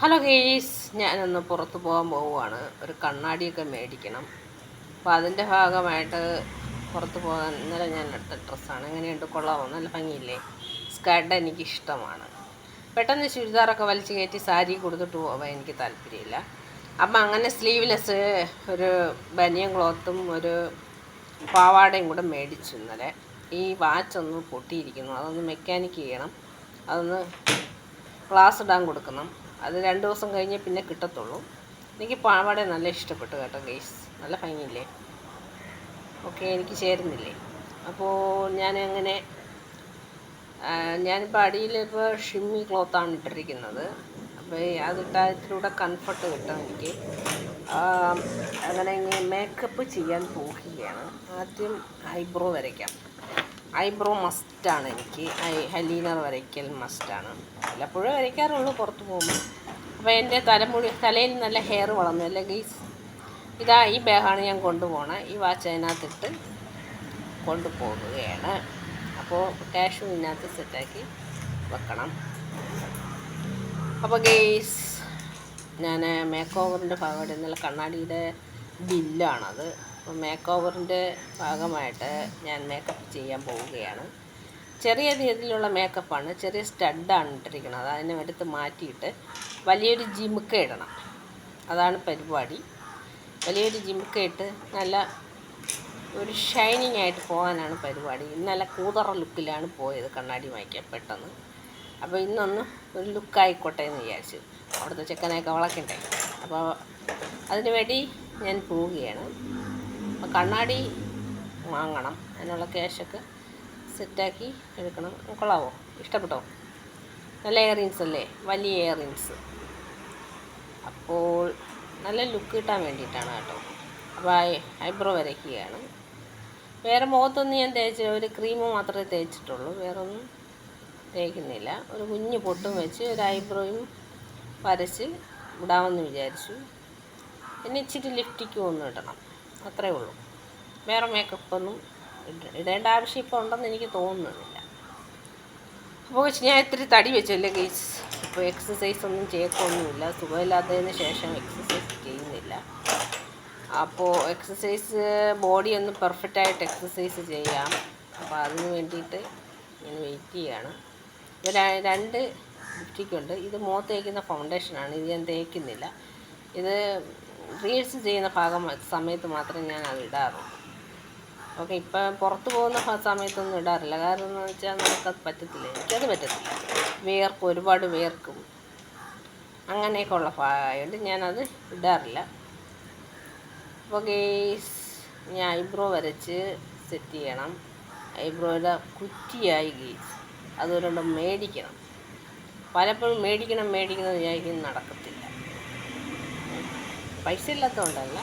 Hello guys ഞാനൊന്ന് പുറത്തു പോകാൻ പോവുകയാണ്. ഒരു കണ്ണാടിയൊക്കെ മേടിക്കണം. അപ്പോൾ അതിന്റെ ഭാഗമായിട്ട് പുറത്ത് പോകാൻ ഇന്നലെ ഞാൻ എടുത്ത ഡ്രസ്സാണ് എങ്ങനെയുണ്ട്? കൊള്ളാമോ നല്ല ഭംഗിയില്ലേ? സ്കേർട്ട് എനിക്ക് ഇഷ്ടമാണ് പെട്ടെന്ന് ചുരിദാറൊക്കെ വലിച്ചു കയറ്റി സാരി കൊടുത്തിട്ട് പോകാൻ എനിക്ക് താല്പര്യമില്ല. അപ്പം അങ്ങനെ സ്ലീവ്ലെസ് ഒരു ബനിയൻ ക്ലോത്തും ഒരു പാവാടയും കൂടെ മേടിച്ചു ഇന്നലെ. ഈ വാച്ച് ഒന്ന് പൊട്ടിയിരിക്കുന്നു. അതൊന്ന് മെക്കാനിക്ക് ചെയ്യണം. അതൊന്ന് ക്ലാസ് ഇടാൻ കൊടുക്കണം. അത് രണ്ട് ദിവസം കഴിഞ്ഞേ പിന്നെ കിട്ടത്തുള്ളൂ. എനിക്ക് പാവാട നല്ല ഇഷ്ടപ്പെട്ടു കേട്ടോ ഗെയ്സ് നല്ല ഭംഗിയില്ലേ? ഓക്കെ എനിക്ക് ചേരുന്നില്ലേ? അപ്പോൾ ഞാൻ അങ്ങനെ ഞാനിപ്പോൾ അടിയിൽ ഇപ്പോൾ ഷിമ്മി ക്ലോത്താണ് ഇട്ടിരിക്കുന്നത്. അപ്പോൾ അതിട്ടാത്തിലൂടെ കംഫർട്ട് കിട്ടും എനിക്ക്. അങ്ങനെ ഇങ്ങനെ മേക്കപ്പ് ചെയ്യാൻ പോവുകയാണ്. ആദ്യം ഐബ്രോ വരയ്ക്കാം. ഐബ്രോ മസ്റ്റാണ് എനിക്ക്. ഹലീനർ വരയ്ക്കൽ മസ്റ്റാണ്. വല്ലപ്പോഴും വരയ്ക്കാറുള്ളൂ പുറത്ത് പോകുമ്പോൾ അപ്പോൾ എന്റെ തലമുടി തലയിൽ നല്ല ഹെയർ വളർന്നു അല്ലേ ഗീസ് ഇതാ ഈ ബാഗാണ് ഞാൻ കൊണ്ടുപോകണേ ഈ വാച്ച് അതിനകത്തിട്ട് കൊണ്ടുപോകുകയാണ്. അപ്പോൾ ക്യാഷും ഇതിനകത്ത് സെറ്റാക്കി വെക്കണം. അപ്പോൾ ഗെയ്സ് ഞാൻ മേക്ക് ഓവറിന്റെ ഭാഗമായിട്ട് ഇന്നലെ കണ്ണാടിയുടെ ബില്ലാണത് അപ്പോൾ മേക്ക് ഓവറിന്റെ ഭാഗമായിട്ട് ഞാൻ മേക്കപ്പ് ചെയ്യാൻ പോവുകയാണ്. ചെറിയ രീതിയിലുള്ള മേക്കപ്പാണ് ചെറിയ സ്റ്റഡാണ് ഇട്ടിരിക്കുന്നത്. അതിനെ എടുത്ത് മാറ്റിയിട്ട് വലിയൊരു ജിമുക്ക ഇടണം. അതാണ് പരിപാടി. വലിയൊരു ജിമുക്ക ഇട്ട് നല്ല ഒരു ഷൈനിങ് ആയിട്ട് പോകാനാണ് പരിപാടി. നല്ല കൂതറ ലുക്കിലാണ് പോയത് കണ്ണാടി വാങ്ങിക്കാൻ പെട്ടെന്ന്. അപ്പോൾ ഇന്നൊന്ന് ഒരു ലുക്കായിക്കോട്ടെ എന്ന് വിചാരിച്ചു. അവിടുത്തെ ചെക്കനെയൊക്കെ വളക്കണ്ടേ അപ്പോൾ അതിനുവേണ്ടി ഞാൻ പോവുകയാണ്. കണ്ണാടി വാങ്ങണം. അതിനുള്ള ക്യാഷൊക്കെ സെറ്റാക്കി എടുക്കണം. കൊള്ളാവോ? ഇഷ്ടപ്പെട്ടോ? നല്ല ഇയറിങ്സ് അല്ലേ? വലിയ ഇയറിങ്സ് അപ്പോൾ നല്ല ലുക്ക് കിട്ടാൻ വേണ്ടിയിട്ടാണ് കേട്ടോ. അപ്പോൾ ഐബ്രോ വരയ്ക്കുകയാണ്. വേറെ മുഖത്തൊന്നും ഞാൻ തേച്ച് ഒരു ക്രീം മാത്രമേ തേച്ചിട്ടുള്ളൂ. വേറെ ഒന്നും തേക്കുന്നില്ല. ഒരു കുഞ്ഞ് പൊട്ടും വെച്ച് ഒരു ഐബ്രോയും വരച്ച് വിടാമെന്ന് വിചാരിച്ചു. പിന്നെ ഇച്ചിരി ലിഫ്റ്റിക്കും ഒന്നും ഇടണം. അത്രേ ഉള്ളൂ. വേറെ മേക്കപ്പ് ഒന്നും ഇടേണ്ട ആവശ്യം ഇപ്പോൾ ഉണ്ടെന്ന് എനിക്ക് തോന്നുന്നില്ല. അപ്പോൾ ഞാൻ ഇത്തിരി തടി വെച്ചല്ലേ ഗൈസ് ഇപ്പോൾ എക്സസൈസ് ഒന്നും ചെയ്യത്തൊന്നുമില്ല. സുഖമില്ലാത്തതിന് ശേഷം എക്സസൈസ് ചെയ്യുന്നില്ല. അപ്പോൾ എക്സസൈസ് ബോഡി ഒന്ന് പെർഫെക്റ്റ് ആയിട്ട് എക്സസൈസ് ചെയ്യാം. അപ്പോൾ അതിന് വേണ്ടിയിട്ട് ഞാൻ വെയിറ്റ് ചെയ്യുകയാണ് ഇപ്പോൾ രണ്ട് ലിപ്റ്റിക്കുണ്ട് ഇത് മുഖത്ത് തേക്കുന്ന ഫൗണ്ടേഷനാണ് ഇത് ഞാൻ തേക്കുന്നില്ല. ഇത് റീൽസ് ചെയ്യുന്ന ഭാഗം സമയത്ത് മാത്രമേ ഞാൻ അത് ഇടാറുള്ളൂ. ഓക്കെ ഇപ്പം പുറത്ത് പോകുന്ന സമയത്തൊന്നും ഇടാറില്ല. കാരണം എന്ന് വെച്ചാൽ നമുക്കത് പറ്റത്തില്ല. എനിക്കത് പറ്റത്തില്ല. വേർക്കും ഒരുപാട് വേർക്കും അങ്ങനെയൊക്കെ ഉള്ള ഭാഗമായതുകൊണ്ട് ഞാനത് ഇടാറില്ല. അപ്പോൾ ഗേസ് ഞാൻ ഐബ്രോ വരച്ച് സെറ്റ് ചെയ്യണം. ഐബ്രോയുടെ കുറ്റിയായി ഗേസ് അതുകൊണ്ട് മേടിക്കണം. പലപ്പോഴും മേടിക്കണം മേടിക്കണം വിചാരിക്കും നടക്കത്തില്ല. പൈസ ഇല്ലാത്തതുകൊണ്ടല്ല.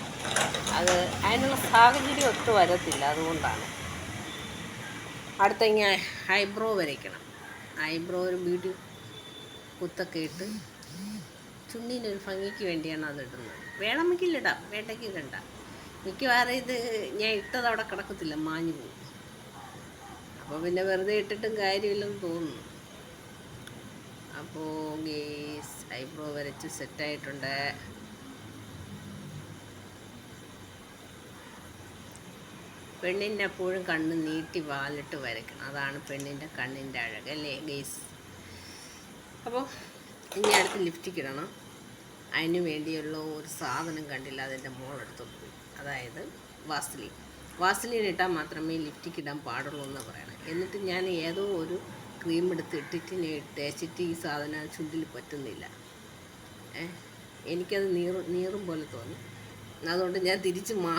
അത് അതിനുള്ള സാഹചര്യം ഒത്തു വരത്തില്ല അതുകൊണ്ടാണ്. അടുത്ത ഐബ്രോ വരയ്ക്കണം. ഐബ്രോ ഒരു ബ്യൂട്ടി കുത്തൊക്കെ ഇട്ട് ചുണ്ടിനൊരു ഭംഗിക്ക് വേണ്ടിയാണ് അത് ഇടുന്നത്. വേണമെങ്കിൽ ഇടാം വേണ്ടെങ്കിൽ ഇടണ്ട മിക്കവാറും ഇത് ഞാൻ ഇട്ടത് അവിടെ കിടക്കത്തില്ല മാഞ്ഞു പോകും അപ്പോൾ പിന്നെ വെറുതെ ഇട്ടിട്ടും കാര്യമില്ലെന്ന് തോന്നുന്നു. അപ്പോൾ ഗേസ് ഐബ്രോ വരച്ച് സെറ്റായിട്ടുണ്ട് പെണ്ണിന്റെ എപ്പോഴും കണ്ണ് നീട്ടി വാലിട്ട് വരയ്ക്കണം. അതാണ് പെണ്ണിന്റെ കണ്ണിന്റെ അഴക് അല്ലേ ഗേസ്? അപ്പോൾ ഇനി അടുത്ത് ലിഫ്റ്റിക്ക് ഇടണം. അതിന് വേണ്ടിയുള്ള ഒരു സാധനം കണ്ടില്ല അതിന്റെ മോളെടുത്തോട്ട് പോയി. അതായത് വാസ്ലിൻ. വാസ്ലിൻ ഇട്ടാൽ മാത്രമേ ലിഫ്റ്റിക്ക് ഇടാൻ പാടുള്ളൂ എന്ന് പറയണം. എന്നിട്ട് ഞാൻ ഏതോ ഒരു ക്രീം എടുത്ത് ഇട്ടിട്ട് തേച്ചിട്ട് ഈ സാധനം ചുണ്ടിൽ പറ്റുന്നില്ല. എനിക്കത് നീറും നീറും പോലെ തോന്നി. അതുകൊണ്ട് ഞാൻ തിരിച്ച് മാ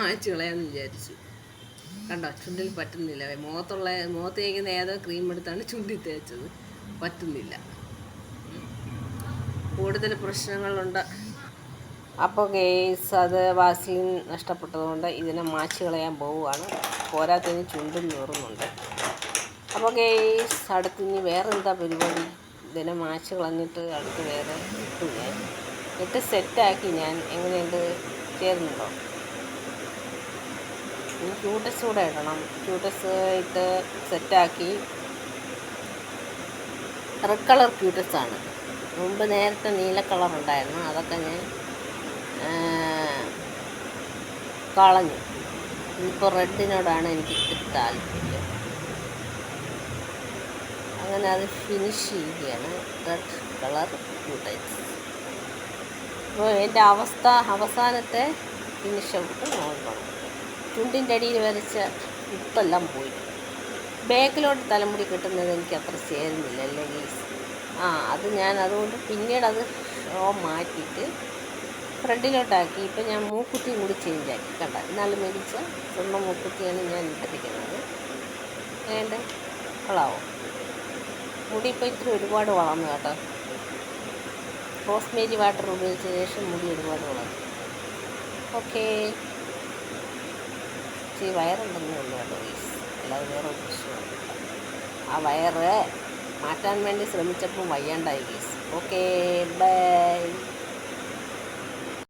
മാച്ച് കളയാമെന്ന് വിചാരിച്ചു. കണ്ടോ? ചുണ്ടിൽ പറ്റുന്നില്ല. മുഖത്തുള്ള മുഖത്ത് തേക്കുന്ന ഏതോ ക്രീം എടുത്താണ് ചുണ്ടിൽ തേച്ചത്. പറ്റുന്നില്ല. കൂടുതൽ പ്രശ്നങ്ങളുണ്ട്. അപ്പോൾ ഗെയ്സ് അത് വാസ്ലിൻ നഷ്ടപ്പെട്ടതുകൊണ്ട് ഇതിനെ മാച്ച് കളയാൻ പോവുകയാണ്. പോരാത്തതിന് ചുണ്ടും നീറുന്നുണ്ട് അപ്പോൾ ഗെയ്സ് അടുത്ത് ഇനി വേറെ എന്താ പരിപാടി? ഇതിനെ മാച്ച് കളഞ്ഞിട്ട് അടുത്ത് വേറെ ഇട്ടു ഞാൻ ഇട്ട് സെറ്റാക്കി ഞാൻ എങ്ങനെയുണ്ട്? ചേരുന്നുണ്ടോ? ഇനി ക്യൂട്ടസ് കൂടെ ഇടണം. ക്യൂട്ടസ് ഇട്ട് സെറ്റാക്കി റെഡ് കളർ ക്യൂട്ടസ് ആണ്. മുമ്പ് നേരത്തെ നീല കളർ ഉണ്ടായിരുന്നു. അതൊക്കെ ഞാൻ കളഞ്ഞു. ഇപ്പോൾ റെഡിനോടാണ് എനിക്ക് ഇത്തിരി താല്പര്യം. അങ്ങനെ അത് ഫിനിഷ് ചെയ്യുകയാണ്. റെഡ് കളർ ക്യൂട്ടസ് അപ്പോൾ എന്റെ അവസ്ഥ അവസാനത്തെ ഫിനിഷ് ഔട്ട് നോക്കണം ചുണ്ടിന്റെ അടിയിൽ വരച്ച ഉപ്പെല്ലാം പോയി. ബാക്കിലോട്ട് തലമുടി കിട്ടുന്നത് എനിക്ക് അത്ര ചേരുന്നില്ല അല്ലെങ്കിൽ ആ അത് ഞാൻ അതുകൊണ്ട് പിന്നീട് അത് ഷോ മാറ്റിയിട്ട് ഫ്രണ്ടിലോട്ടാക്കി. ഇപ്പം ഞാൻ മൂക്കുത്തി കൂടി ചേഞ്ച് ആക്കി കണ്ട എന്നാലും മേടിച്ച സ്വർണ മൂക്കുത്തിയാണ് ഞാൻ ഇട്ടിരിക്കുന്നത്. വേണ്ട കൊള്ളാവോ? മുടി ഇപ്പോൾ ഇത്തിരി ഒരുപാട് വളർന്നു കേട്ടോ. റോസ്മേരി വാട്ടർ ഉപയോഗിച്ച ശേഷം മുടി ഒരുപാട് വളർന്നു. ഓക്കേ. ഇച്ചിരി വയറുണ്ടെന്നേ ഉള്ളൂ കേട്ടോ അല്ലാതെ വേറെ ഒരു പ്രശ്നമില്ല ആ വയറ് മാറ്റാൻ വേണ്ടി ശ്രമിച്ചപ്പോൾ വയ്യാണ്ടായി ഗീസ് ഓക്കേ ബൈ